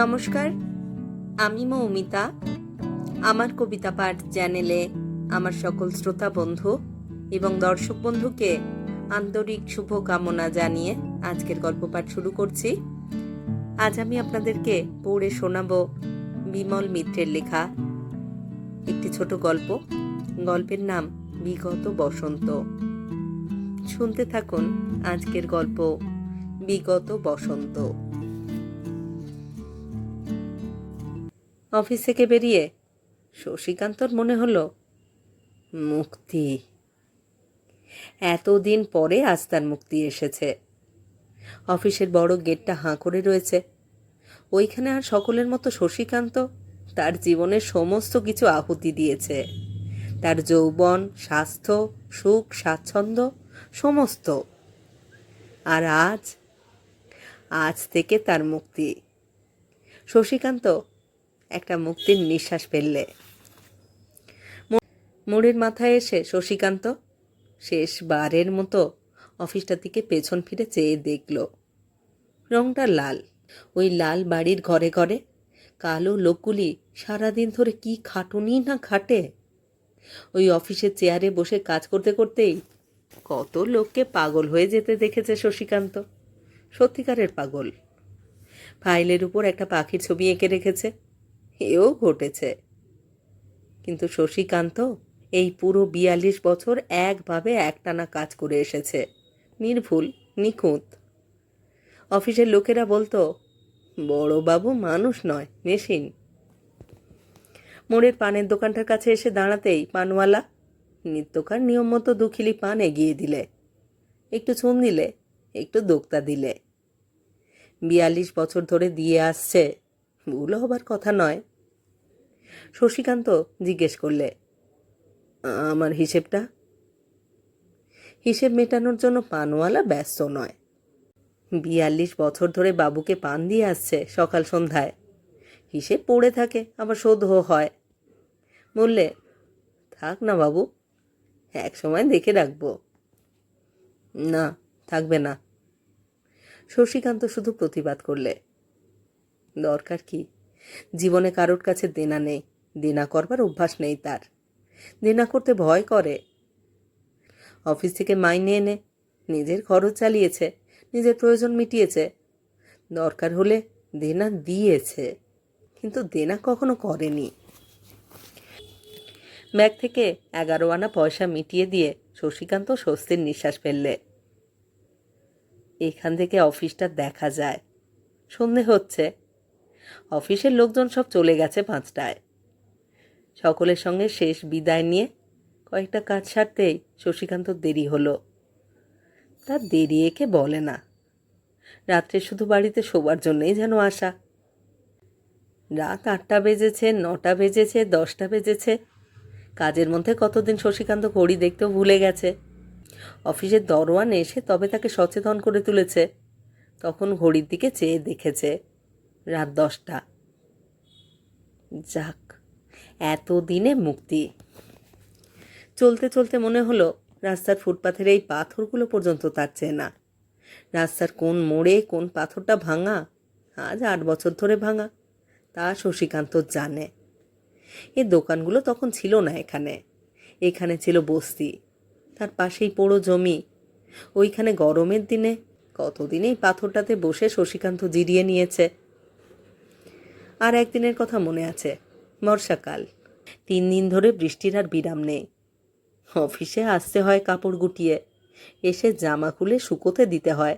নমস্কার, আমি মৌমিতা। আমার কবিতা পাঠ চ্যানেলে আমার সকল শ্রোতা বন্ধু এবং দর্শক বন্ধুকে আন্তরিক শুভকামনা জানিয়ে আজকের গল্প পাঠ শুরু করছি। আজ আমি আপনাদেরকে পড়ে শোনাব বিমল মিত্রের লেখা একটি ছোট গল্প। গল্পের নাম বিগত বসন্ত। শুনতে থাকুন আজকের গল্প বিগত বসন্ত। অফিস থেকে বেরিয়ে? শশীকান্তর মনে হলো, মুক্তি। এতদিন পরে আজ তার মুক্তি এসেছে। অফিসের বড় গেটটা হাঁ করে রয়েছে। ওইখানে আর সকলের মতো শশীকান্ত তার জীবনের সমস্ত কিছু আহুতি দিয়েছে। তার যৌবন, স্বাস্থ্য, সুখ, স্বাচ্ছন্দ্য, সমস্ত। আর আজ আজ থেকে তার মুক্তি। শশীকান্ত একটা মুক্তির নিঃশ্বাস ফেললে। মোড়ের মাথায় এসে শশীকান্ত শেষবারের মতো অফিসটার দিকে পেছন ফিরে চেয়ে দেখল, রংটা লাল। ওই লাল বাড়ির ঘরে ঘরে কালো লোকগুলি সারাদিন ধরে কি খাটুনি না খাটে? ওই অফিসের চেয়ারে বসে কাজ করতে করতেই কত লোককে পাগল হয়ে যেতে দেখেছে শশীকান্ত। সত্যিকারের পাগল। ফাইলের উপর একটা পাখির ছবি এঁকে রেখেছে। এও ঘটেছে। কিন্তু শশীকান্ত, এই পুরো বিয়াল্লিশ বছর একভাবে একটানা কাজ করে এসেছে। নির্ভুল, নিখুঁত। অফিসের লোকেরা বলতো বড়বাবু মানুষ নয়, মেশিন। মোড়ের পানের দোকানটার কাছে এসে দাঁড়াতেই পানওয়ালা নিত্যকার নিয়ম মতো দুখিলি পান এগিয়ে দিলে। একটু চুন দিলে, একটু দোক্তা দিলে। বিয়াল্লিশ বছর ধরে দিয়ে আসছে, ভুল হবার কথা নয়। শশীকান্ত জিজ্ঞেস করলে, আমার হিসেবটা? হিসেব মেটানোর জন্য পানওয়ালা ব্যস্ত নয়। বিয়াল্লিশ বছর ধরে বাবুকে পান দিয়ে আসছে সকাল সন্ধ্যায়। হিসেব পড়ে থাকে, আবার শোধও হয়। বললে, থাক না বাবু, এক সময় দেখে রাখব। না, থাকবে না। শশীকান্ত শুধু প্রতিবাদ করলে, দরকার কি? জীবনে কারোর কাছে দেনা নেই, দেনা করবার অভ্যাস নেই তার। দেনা করতে ভয় করে। অফিস থেকে মাইনে এনে নিজের খরচ চালিয়েছে, নিজের প্রয়োজন মিটিয়েছে। দরকার হলে দেনা দিয়েছে, কিন্তু দেনা কখনো করেনি। ব্যাগ থেকে এগারো আনা পয়সা মিটিয়ে দিয়ে শশীকান্ত স্বস্তির নিঃশ্বাস ফেললে। এখান থেকে অফিসটা দেখা যায়। সন্ধে হচ্ছে অফিসের লোকজন সব চলে গেছে পাঁচটায়। সকলের সঙ্গে শেষ বিদায় নিয়ে কয়েকটা কাজ সারতেই শশীকান্ত দেরি হলো। তার দেরি একে বলে না। রাত্রে শুধু বাড়িতে শোবার জন্যই যেন আসা। রাত আটটা বেজেছে, নটা বেজেছে, দশটা বেজেছে। কাজের মধ্যে কতদিন শশীকান্ত ঘড়ি দেখতেও ভুলে গেছে। অফিসের দরওয়ান এসে তবে তাকে সচেতন করে তুলেছে। তখন ঘড়ির দিকে চেয়ে দেখেছে। রাত দশটা। যাক, এতদিনে মুক্তি। চলতে চলতে মনে হলো রাস্তার ফুটপাথের এই পাথরগুলো পর্যন্ত তার চেনা। রাস্তার কোন মোড়ে কোন পাথরটা ভাঙা, আজ আট বছর ধরে ভাঙা, তা শশীকান্ত জানে। এ দোকানগুলো তখন ছিল না এখানে। এখানে ছিল বস্তি, তার পাশেই পোড়ো জমি। ওইখানে গরমের দিনে কতদিনেই পাথরটাতে বসে শশীকান্ত জিরিয়ে নিয়েছে। আর একদিনের কথা মনে আছে, বর্ষাকাল। তিন দিন ধরে বৃষ্টির আর বিরাম নেই। অফিসে আসতে হয় কাপড় গুটিয়ে, এসে জামা খুলে শুকোতে দিতে হয়।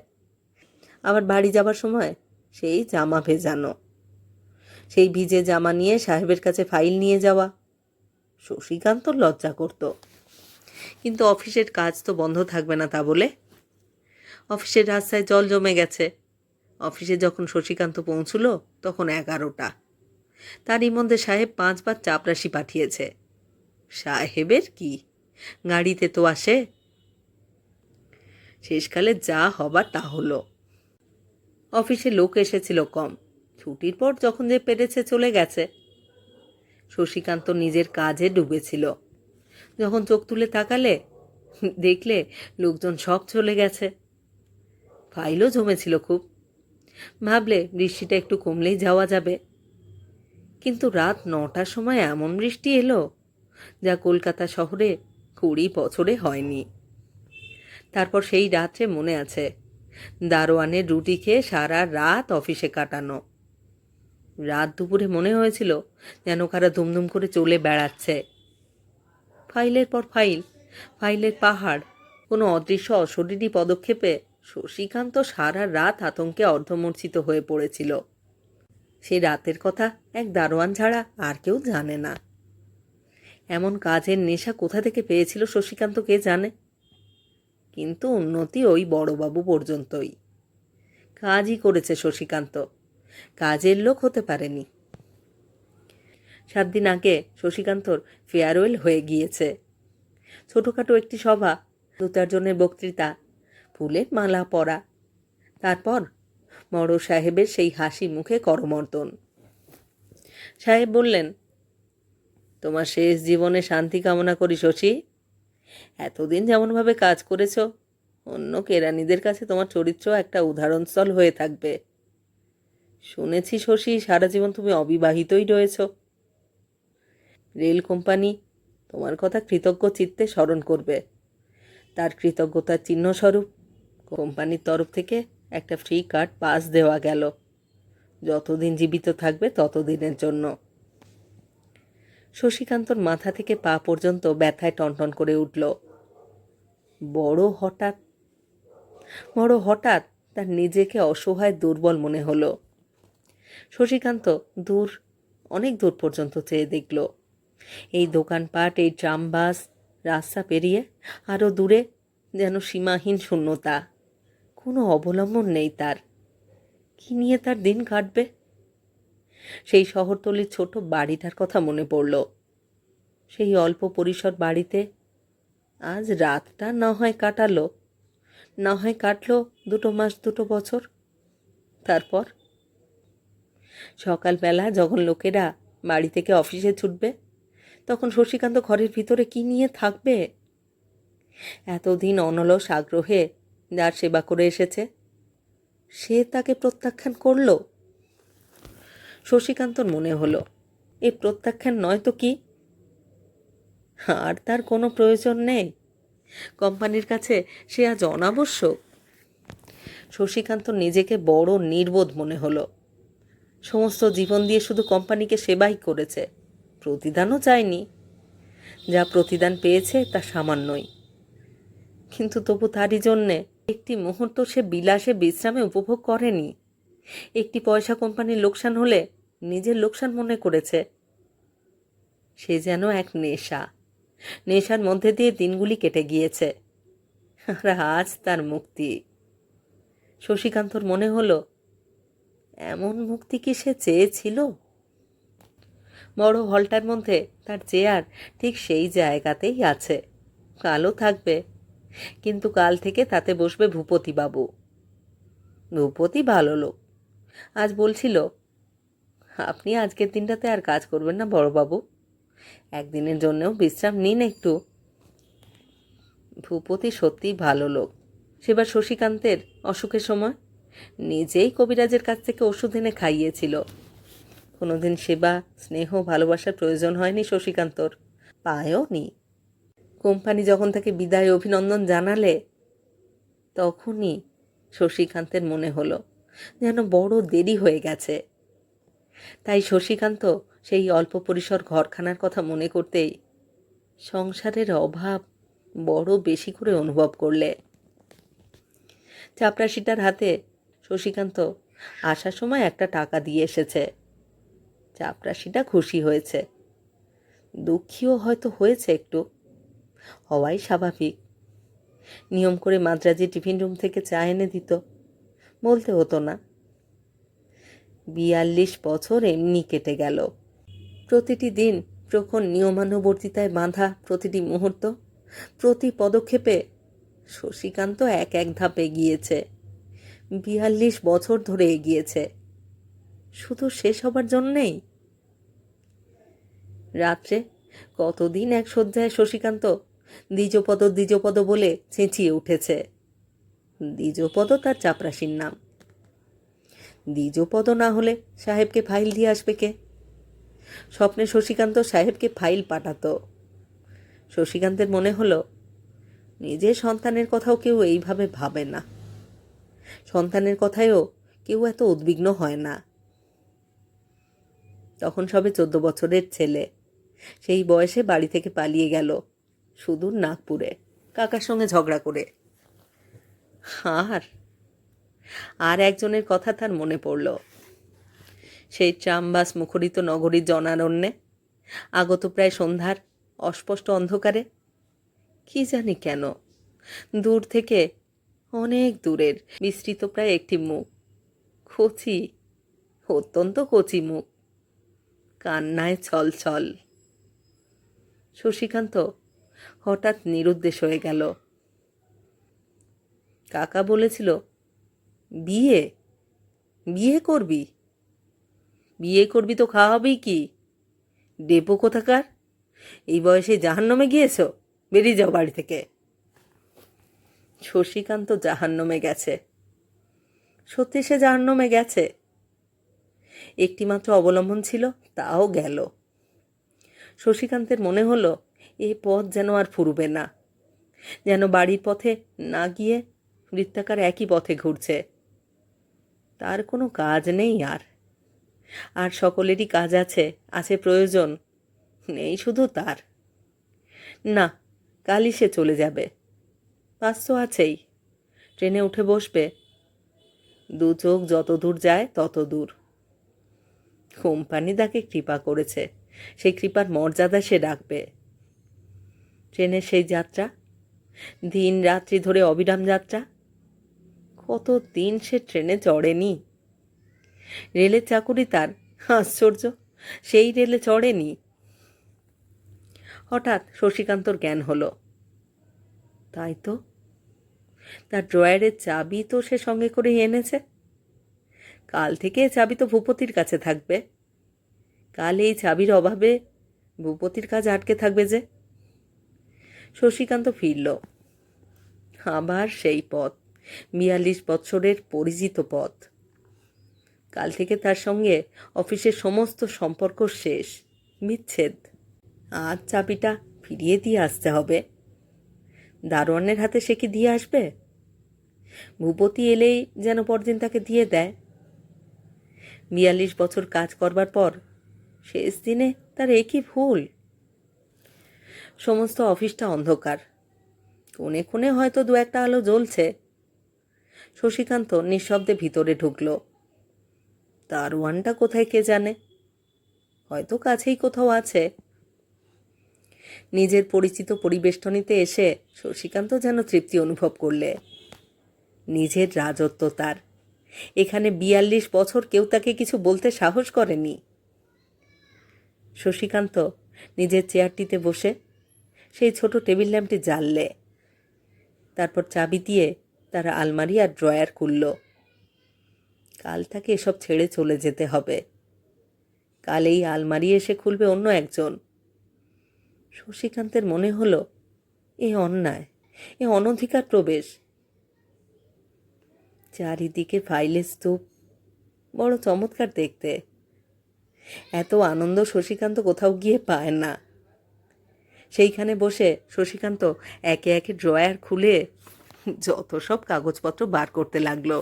আবার বাড়ি যাবার সময় সেই জামা ভেজানো। সেই ভিজে জামা নিয়ে সাহেবের কাছে ফাইল নিয়ে যাওয়া। শশীকান্ত লজ্জা করত। কিন্তু অফিসের কাজ তো বন্ধ থাকবে না তা বলে। অফিসের রাস্তায় জল জমে গেছে। অফিসে যখন শশীকান্ত পৌঁছল, তখন এগারোটা। তারই মধ্যে সাহেব পাঁচবার চাপরাশি পাঠিয়েছে। সাহেবের কি? গাড়িতে তো আসে। শেষকালে যা হবার তা হলো। অফিসে লোক এসেছিল কম। ছুটির পর যখন যে পেরেছে চলে গেছে। শশীকান্ত নিজের কাজে ডুবেছিল। যখন চোখ তুলে তাকালে, দেখলে লোকজন সব চলে গেছে। ফাইলও জমেছিল খুব। ভাবলে বৃষ্টিটা একটু কমলেই যাওয়া যাবে। কিন্তু রাত নটার সময় এমন বৃষ্টি এলো, যা কলকাতা শহরে কুড়ি বছরে হয়নি। তারপর সেই রাত্রে মনে আছে দারোয়ানের রুটি খেয়ে সারা রাত অফিসে কাটানো। রাত দুপুরে মনে হয়েছিল যেন কারা দুমদুম করে চলে বেড়াচ্ছে। ফাইলের পর ফাইল, ফাইলের পাহাড়, কোনো অদৃশ্য অশরীরী পদক্ষেপে শশীকান্ত সারা রাত আতঙ্কে অর্ধমূর্ছিত হয়ে পড়েছিল। সেই রাতের কথা এক দারোয়ান ছাড়া আর কেউ জানে না। এমন কাজের নেশা কোথা থেকে পেয়েছিল শশীকান্ত কে জানে? কিন্তু উন্নতি ওই বড়বাবু পর্যন্তই। কাজই করেছে শশীকান্ত। কাজের লোক হতে পারেনি। সাত দিন আগে শশীকান্তর ফেয়ারওয়েল হয়ে গিয়েছে। ছোটোখাটো একটি সভা দু চারজনের বক্তৃতা ফুলের মালা পরা। তারপর বড় সাহেবের সেই হাসি মুখে করমর্দন। সাহেব বললেন, তোমার শেষ জীবনে শান্তি কামনা করি শশী। এতদিন যেমনভাবে কাজ করেছ, অন্য কেরানিদের কাছে তোমার চরিত্র একটা উদাহরণস্থল হয়ে থাকবে। শুনেছি শশী, সারা জীবন তুমি অবিবাহিতই রয়েছ। রেল কোম্পানি তোমার কথা কৃতজ্ঞ চিত্তে স্মরণ করবে। তার কৃতজ্ঞতার চিহ্নস্বরূপ কোম্পানির তরফ থেকে একটা ফ্রি কার্ড পাস দেওয়া গেল। যতদিন জীবিত থাকবে ততদিনের জন্য। শশীকান্তর মাথা থেকে পা পর্যন্ত ব্যথায় টনটন করে উঠল। বড় হঠাৎ বড় হঠাৎ তার নিজেকে অসহায় দুর্বল মনে হলো। শশীকান্ত দূর, অনেক দূর পর্যন্ত চেয়ে দেখল। এই দোকানপাট, এই ট্রাম বাস রাস্তা পেরিয়ে আরও দূরে যেন সীমাহীন শূন্যতা। কোনো অবলম্বন নেই তার। কি নিয়ে তার দিন কাটবে? সেই শহরতলির ছোট বাড়িটার কথা মনে পড়ল। সেই অল্প পরিসর বাড়িতে আজ রাতটা না হয় কাটালো, না হয় কাটলো দুটো মাস, দুটো বছর। তারপর? সকালবেলা যখন লোকেরা বাড়ি থেকে অফিসে ছুটবে, তখন শশীকান্ত ঘরের ভিতরে কি নিয়ে থাকবে? এতদিন অনলস আগ্রহে যার সেবা করে এসেছে। সে তাকে প্রত্যাখ্যান করল? শশীকান্তর মনে হলো, এ প্রত্যাখ্যান নয় তো কি? আর তার কোনো প্রয়োজন নেই। কোম্পানির কাছে সে আজ অনাবশ্যক। শশীকান্ত নিজেকে বড় নির্বোধ মনে হলো। সমস্ত জীবন দিয়ে শুধু কোম্পানিকে সেবাই করেছে, প্রতিদানও চায়নি। যা প্রতিদান পেয়েছে তা সামান্যই। কিন্তু তবু তারই জন্যে একটি মুহূর্ত সে বিলাসে, বিশ্রামে উপভোগ করেনি। একটি পয়সা কোম্পানির লোকসান হলে নিজের লোকসান মনে করেছে। সে যেন এক নেশা। নেশার মধ্যে দিয়ে দিনগুলি কেটে গিয়েছে। আর আজ তার মুক্তি। শশীকান্তর মনে হলো, এমন মুক্তি কি সে চেয়েছিল? বড় হলটার মধ্যে তার চেয়ার ঠিক সেই জায়গাতেই আছে। কালো থাকবে। কিন্তু কাল থেকে তাতে বসবে ভূপতিবাবু। ভূপতি ভালো লোক। আজ বলছিল, আপনি আজকের দিনটাতে আর কাজ করবেন না বড়বাবু। একদিনের জন্যও বিশ্রাম নিন একটু। ভূপতি সত্যিই ভালো লোক। সেবার শশীকান্তের অসুখের সময় নিজেই কবিরাজের কাছ থেকে ওষুধ এনে খাইয়েছিল। কোনোদিন সেবা, স্নেহ, ভালোবাসার প্রয়োজন হয়নি শশীকান্তর। পায়ও নি। কোম্পানি যখন তাকে বিদায় অভিনন্দন জানালে, তখনই শশীকান্তের মনে হলো যেন বড় দেরি হয়ে গেছে। তাই শশীকান্ত সেই অল্প পরিসর ঘরখানার কথা মনে করতেই সংসারের অভাব বড় বেশি করে অনুভব করলে। চাপরাশিটার হাতে শশীকান্ত আসার সময় একটা টাকা দিয়ে এসেছে। চাপরাশিটা খুশি হয়েছে। দুঃখীও হয়তো হয়েছে একটু। হওয়াই স্বাভাবিক। নিয়ম করে মাদ্রাজি টিফিন রুম থেকে চা এনে দিত। বলতে হতো না। বিয়াল্লিশ বছর এমনি কেটে গেল। প্রতিটি দিন যখন নিয়মানুবর্তিতায় বাঁধা প্রতিটি মুহূর্ত, প্রতি পদক্ষেপে শশীকান্ত এক এক ধাপ এগিয়েছে। বিয়াল্লিশ বছর ধরে এগিয়েছে। শুধু শেষ হবার জন্যেই? রাত্রে কতদিন এক শয্যায় শশীকান্ত দ্বিজপদ দ্বিজপদ বলে চেঁচিয়ে উঠেছে। দ্বিজপদ তার চাপরাশির নাম। দ্বিজপদ না হলে সাহেবকে ফাইল দিয়ে আসবে কে? স্বপ্নে শশীকান্ত সাহেবকে ফাইল পাঠাতো। শশীকান্তের মনে হলো, নিজের সন্তানের কথাও কেউ এইভাবে ভাবে না। সন্তানের কথায়ও কেউ এত উদ্বিগ্ন হয় না। তখন সবে চোদ্দ বছরের ছেলে। সেই বয়সে বাড়ি থেকে পালিয়ে গেল। সুদূর নাগপুরে, কাকার সঙ্গে ঝগড়া করে। আর আর একজনের কথা তার মনে পড়ল। সেই ট্রামবাস মুখরিত নগরীর জনারণ্যে, আগত প্রায় সন্ধ্যার অস্পষ্ট অন্ধকারে, কি জানি কেন, দূর থেকে অনেক দূরের বিস্তৃত প্রায় একটি মুখ, কচি, অত্যন্ত কচি মুখ, কান্নায় ছল ছল শশীকান্ত হঠাৎ নিরুদ্দেশ হয়ে গেল। কাকা বলেছিল, বিয়ে? বিয়ে করবি? বিয়ে করবি তো খাওয়াবেই কি? ডেপো কোথাকার? এই বয়সে জাহান্নমে গিয়েছ? বেরিয়ে যাও বাড়ি থেকে। শশীকান্ত জাহান্নমে গেছে। সত্যি সে জাহান্নমে গেছে? একটিমাত্র অবলম্বন ছিল, তাও গেল। শশীকান্তের মনে হলো এ পথ যেন আর ফুরবে না। যেন বাড়ির পথে না গিয়ে বৃত্তাকার একই পথে ঘুরছে। তার কোনো কাজ নেই আর। আর সকলেরই কাজ আছে আছে প্রয়োজন। নেই শুধু তার। না, কালই সে চলে যাবে। পাস তো আছেই। ট্রেনে উঠে বসবে। দু চোখ যত দূর যায় তত দূর। কোম্পানি তাকে কৃপা করেছে। সেই কৃপার মর্যাদা সে রাখবে। ট্রেনের সেই যাত্রা? দিন রাত্রি ধরে অবিরাম যাত্রা? কত দিন সে ট্রেনে চড়েনি? রেলের চাকুরি তার, আশ্চর্য, সেই রেলে চড়েনি। হঠাৎ শশীকান্তর জ্ঞান হলো। তাই তো? তার ড্রয়ারের চাবি তো সে সঙ্গে করেই এনেছে। কাল থেকে চাবি তো ভূপতির কাছে থাকবে। কাল এই চাবির অভাবে ভূপতির কাজ আটকে থাকবে যে। শশীকান্ত ফিরল। আবার সেই পথ, বিয়াল্লিশ বছরের পরিচিত পথ। কাল থেকে তার সঙ্গে অফিসের সমস্ত সম্পর্ক শেষ, বিচ্ছেদ। আজ চাবিটা ফিরিয়ে দিয়ে আসতে হবে। দারোয়ানের হাতে সে কি দিয়ে আসবে? ভূপতি এলেই যেন পরদিন তাকে দিয়ে দেয়। বিয়াল্লিশ বছর কাজ করবার পর শেষ দিনে তার একই ভুল? সমস্ত অফিসটা অন্ধকার। কোণে কোণে হয়তো দু একটা আলো জ্বলছে। শশীকান্ত নিঃশব্দে ভিতরে ঢুকল। দারোয়ানটা কোথায় কে জানে? হয়তো কাছেই কোথাও আছে। নিজের পরিচিত পরিবেষ্টনীতে এসে শশীকান্ত যেন তৃপ্তি অনুভব করলে। নিজের রাজত্ব তার। এখানে বিয়াল্লিশ বছর কেউ তাকে কিছু বলতে সাহস করেনি। শশীকান্ত নিজের চেয়ারটিতে বসে সেই ছোট টেবিল ল্যাম্পটি জ্বাললে। তারপর চাবি দিয়ে তারা আলমারি আর ড্রয়ার খুলল। কাল তাকে এসব ছেড়ে চলে যেতে হবে। কাল এই আলমারি এসে খুলবে অন্য একজন। শশীকান্তের মনে হলো, এ অন্যায়, এ অনধিকার প্রবেশ। চারিদিকে ফাইলের স্তূপ, বড় চমৎকার দেখতে। এত আনন্দ শশীকান্ত কোথাও গিয়ে পায় না। সেইখানে বসে শশীকান্ত একে একে ড্রয়ার খুলে যত সব কাগজপত্র বার করতে লাগল।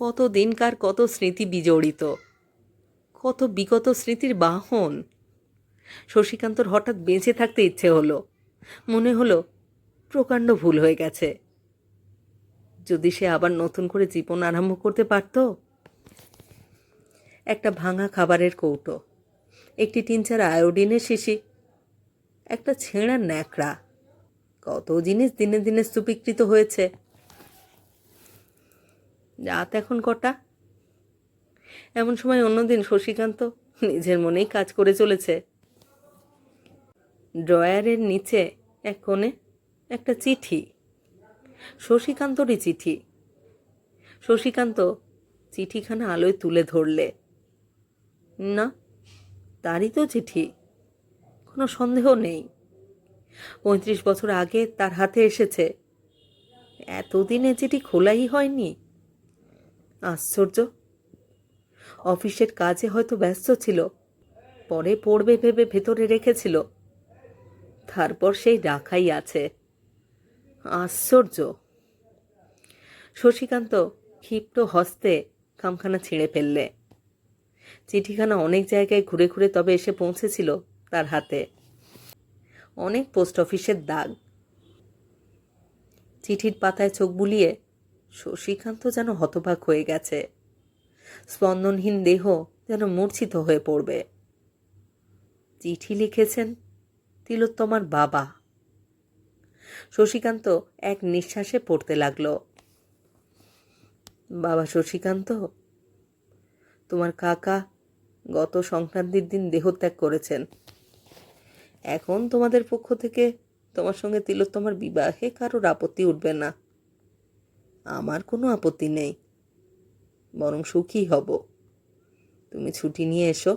কত দিনকার কত স্মৃতি বিজড়িত, কত বিগত স্মৃতির বাহন। শশীকান্তর হঠাৎ বেঁচে থাকতে ইচ্ছে হলো, মনে হলো প্রকাণ্ড ভুল হয়ে গেছে। যদি সে আবার নতুন করে জীবন আরম্ভ করতে পারত? একটা ভাঙা খাবারের কৌটো, একটি টিনচার আয়োডিনের শিশি একটা ছেঁড়া ন্যাকড়া। কত জিনিস দিনে দিনে স্তূপীকৃত হয়েছে। রাত এখন কটা? এমন সময় অন্যদিন শশীকান্ত নিজের মনেই কাজ করে চলেছে। ড্রয়ারের নিচে এক কোণে একটা চিঠি, শশীকান্তরই চিঠি। শশীকান্ত চিঠিখানা আলোয় তুলে ধরলে। না, তারই তো চিঠি। কোনো সন্দেহ নেই। পঁয়ত্রিশ বছর আগে তার হাতে এসেছে। এতদিনে চিঠি খোলাই হয়নি। আশ্চর্য। অফিসের কাজে হয়তো ব্যস্ত ছিল। পরে পড়বে ভেবে ভেতরে রেখেছিল। তারপর সেই রাখাই আছে। আশ্চর্য। শশীকান্ত ক্ষিপ্ত হস্তে খামখানা ছিঁড়ে ফেললে। চিঠিখানা অনেক জায়গায় ঘুরে ঘুরে তবে এসে পৌঁছেছিল। তার হাতে। অনেক পোস্ট অফিসের দাগ। চিঠির পাতায় চোখ বুলিয়ে শশীকান্ত যেন হতবাক হয়ে গেছে। স্পন্দনহীন দেহ যেন মূর্ছিত হয়ে পড়বে। চিঠি লিখেছেন তিলোত্তমার বাবা। শশীকান্ত এক নিঃশ্বাসে পড়তে লাগল। বাবা শশীকান্ত, তোমার কাকা গত সংক্রান্তির দিন দেহত্যাগ করেছেন। এখন তোমাদের পক্ষ থেকে তোমার সঙ্গে তিলোত্তমার বিবাহে কারোর আপত্তি উঠবে না। আমার কোনো আপত্তি নেই। বরং সুখী হব। তুমি ছুটি নিয়ে এসো।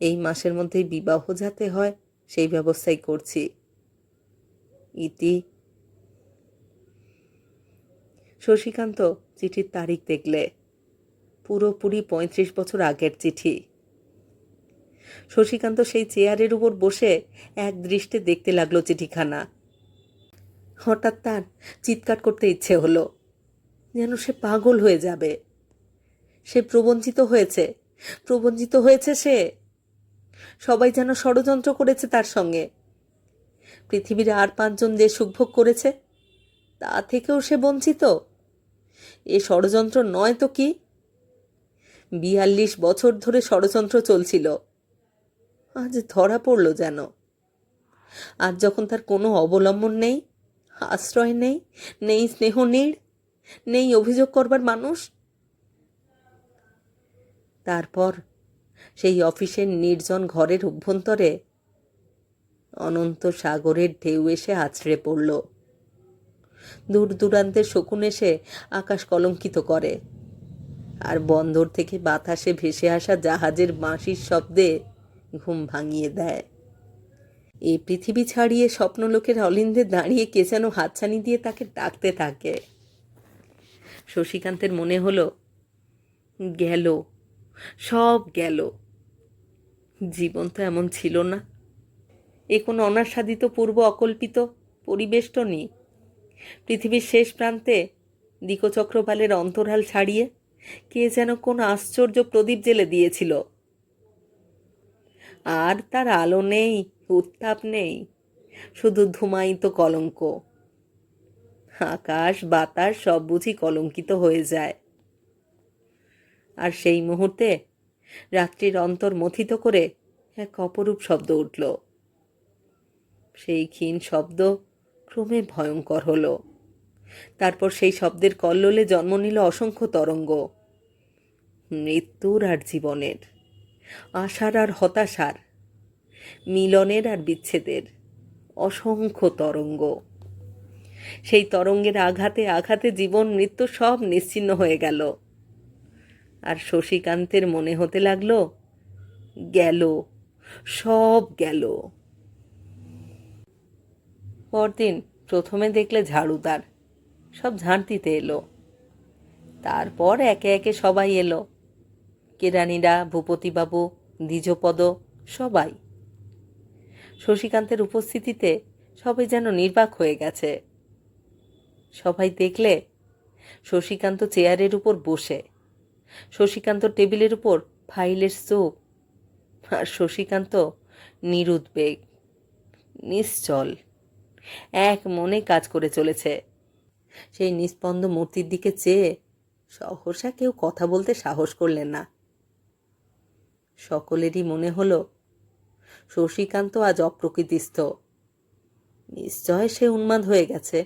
এই মাসের মধ্যেই বিবাহ যাতে হয়, সেই ব্যবস্থাই করছি। ইতি। শশীকান্ত চিঠির তারিখ দেখলে। পুরোপুরি পঁয়ত্রিশ বছর আগের চিঠি। শশীকান্ত সেই চেয়ারের উপর বসে এক দৃষ্টে দেখতে লাগল চিঠিখানা। হঠাৎ তার চিৎকার করতে ইচ্ছে হলো, যেন সে পাগল হয়ে যাবে। সে প্রবঞ্চিত হয়েছে প্রবঞ্চিত হয়েছে সে। সবাই যেন ষড়যন্ত্র করেছে তার সঙ্গে। পৃথিবীর আর পাঁচজন যে সুখভোগ করেছে, তা থেকেও সে বঞ্চিত? এ ষড়যন্ত্র নয় তো কি? বিয়াল্লিশ বছর ধরে ষড়যন্ত্র চলছিল। আজ ধরা পড়ল যেন। আর যখন তার কোনো অবলম্বন নেই, আশ্রয় নেই নেই স্নেহ নীড়, নেই অভিযোগ করবার মানুষ, তারপর সেই অফিসের নির্জন ঘরের অভ্যন্তরে অনন্ত সাগরের ঢেউ এসে আছড়ে পড়ল। দূর দূরান্তের শকুন এসে আকাশ কলঙ্কিত করে, আর বন্দর থেকে বাতাসে ভেসে আসা জাহাজের বাঁশির শব্দে ঘুম ভাঙিয়ে দেয়। এই পৃথিবী ছাড়িয়ে স্বপ্নলোকের অলিন্দে দাঁড়িয়ে কে যেন হাতছানি দিয়ে তাকে ডাকতে থাকে। শশীকান্তের মনে হলো, গেল, সব গেল। জীবন তো এমন ছিল না। এ কোনো অনাস্বাদিত, পূর্ব অকল্পিত পরিবেশ তো নেই। পৃথিবীর শেষ প্রান্তে দিকচক্রবালের অন্তরাল ছাড়িয়ে কে যেন কোন আশ্চর্য প্রদীপ জেলে দিয়েছিল। আর তার আলো নেই, উত্তাপ নেই, শুধু ধুমায়িত কলঙ্ক। আকাশ, বাতাস সব বুঝি কলঙ্কিত হয়ে যায়। আর সেই মুহূর্তে রাত্রির অন্তর মথিত করে এক অপরূপ শব্দ উঠল। সেই ক্ষীণ শব্দ ক্রমে ভয়ঙ্কর হলো। তারপর সেই শব্দের কল্লোলে জন্ম নিল অসংখ্য তরঙ্গ। মৃত্যুর আর জীবনের। আশার আর হতাশার, মিলনের আর বিচ্ছেদের, অসংখ্য তরঙ্গ। সেই তরঙ্গের আঘাতে আঘাতে জীবন, মৃত্যু সব নিশ্চিন্ন হয়ে গেল। আর শশীকান্তের মনে হতে লাগল, গেল, সব গেল। পরদিন প্রথমে দেখলে ঝাড়ুদার, সব ঝাড় দিতে এলো। তারপর একে একে সবাই এলো। কেরানিরা, ভূপতিবাবু, দ্বিজপদ, সবাই। শশীকান্তের উপস্থিতিতে সবাই যেন নির্বাক হয়ে গেছে। সবাই দেখলে শশীকান্ত চেয়ারের উপর বসে। শশীকান্ত টেবিলের উপর ফাইলের চোখ। আর শশীকান্ত নিরুদ্বেগ, নিশ্চল। এক মনে কাজ করে চলেছে। সেই নিস্পন্দ মূর্তির দিকে চেয়ে সহসা কেউ কথা বলতে সাহস করলেন না। সকলেরই মনে হলো, শশীকান্ত আজ অপ্রকৃতিস্থ। নিশ্চয় সে উন্মাদ হয়ে গেছে।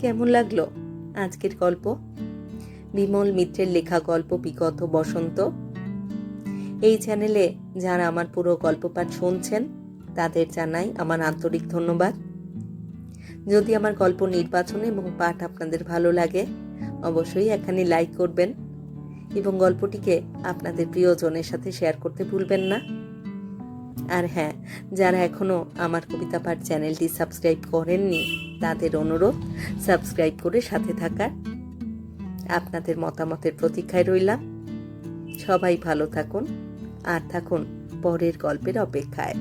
কেমন লাগল আজকের গল্প? বিমল মিত্রের লেখা গল্প বিগত বসন্ত। এই চ্যানেলে যারা আমার পুরো গল্প পাঠ শুনছেন, তাদের জানাই আমার আন্তরিক ধন্যবাদ। যদি আমার গল্প নির্বাচন এবং পাঠ আপনাদের ভালো লাগে অবশ্যই এখানে লাইক করবেন এবং গল্পটিকে আপনাদের প্রিয়জনের সাথে শেয়ার করতে ভুলবেন না। আর হ্যাঁ যারা এখনও আমার কবিতা পাঠ চ্যানেলটি সাবস্ক্রাইব করেননি, তাদের অনুরোধ সাবস্ক্রাইব করে সাথে থাকার। আপনাদের মতামতের প্রতীক্ষায় রইলাম। সবাই ভালো থাকুন, আর থাকুন পরের গল্পের অপেক্ষায়।